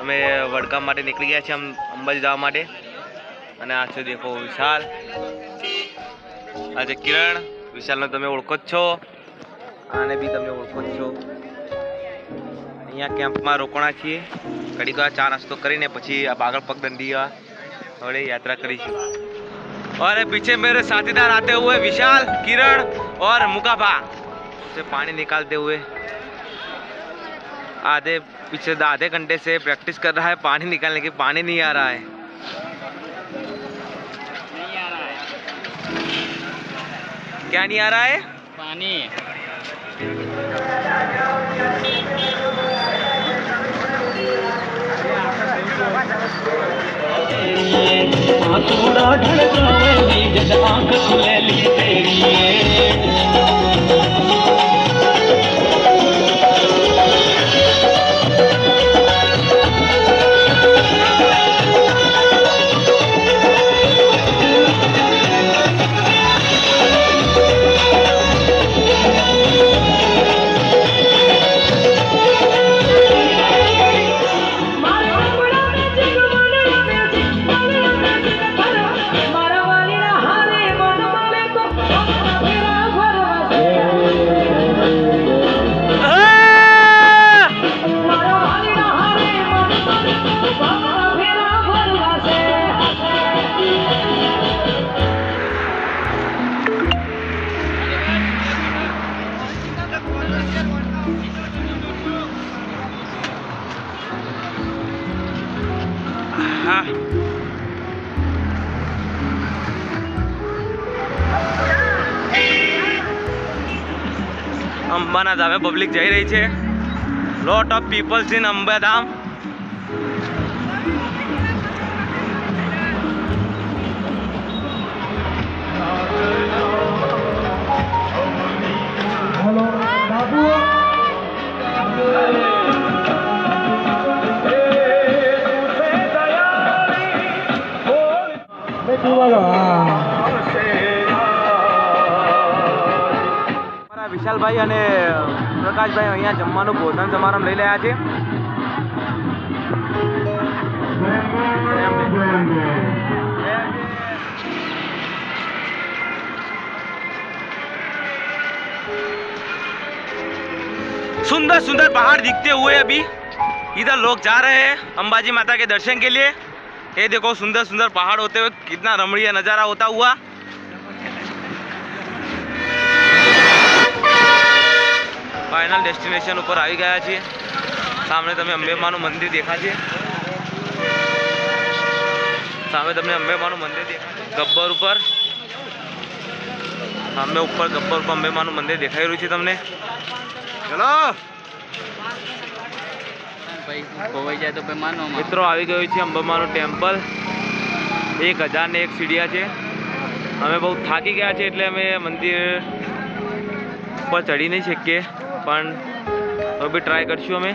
અમે વડગામ માટે નીકળી ગયા છીએ અમ- અંબાજી જવા માટે અને આ છે દેખો વિશાલ આ છે કિરણ વિશાલને તમે ઓળખો જ છો આને બી તમે ઓળખો જ છો અહીંયા કેમ્પમાં રોકાણા છીએ ઘડીક વાર ચા નાસ્તો કરીને પછી આ બાગળ પગદંડી હવે યાત્રા કરીશું और पीछे मेरे साथीदार आते हुए विशाल किरण और मुकाबा से पानी निकालते हुए आधे पीछे आधे घंटे से प्रैक्टिस कर रहा है पानी निकालने की पानी नहीं आ रहा है। नहीं आ रहा है। क्या नहीं आ रहा है? पानी। आँख खुलेली હા. અંબાના ધામે પબ્લિક જઈ રહી છે. Lot of peoples in Ambadham. અમારા વિશાલભાઈ અને પ્રકાશભાઈ અહીંયા જમવાનું ભોજન સમારંભ લઈ રહ્યા છે सुंदर सुंदर पहाड़ दिखते हुए अभी इधर लोग जा रहे हैं अंबाजी माता के दर्शन के लिए ये देखो सुंदर सुंदर पहाड़ होते हुए कितना रमणीय नज़ारा होता हुआ ફાઇનલ ડેસ્ટિનેશન ઉપર આવી ગયા છીએ સામે તમે અંબેમાનું મંદિર દેખાશે સામે તમને અંબેમાનું મંદિર દેખાશે ગબ્બર ઉપર સામે ઉપર ગબ્બર ઉપર અંબેમાનું મંદિર દેખાઈ રહ્યું છે તમને ચલો ખોવાઈ જાય તો માનો મિત્રો, આવી ગયું છે અંબામાનું ટેમ્પલ. એક હજાર ને એક સીડિયા છે. અમે બહુ થાકી ગયા છે એટલે અમે મંદિર ઉપર ચડી નહીં શકીએ. પણ તો બી ટ્રાય કરશું અમે.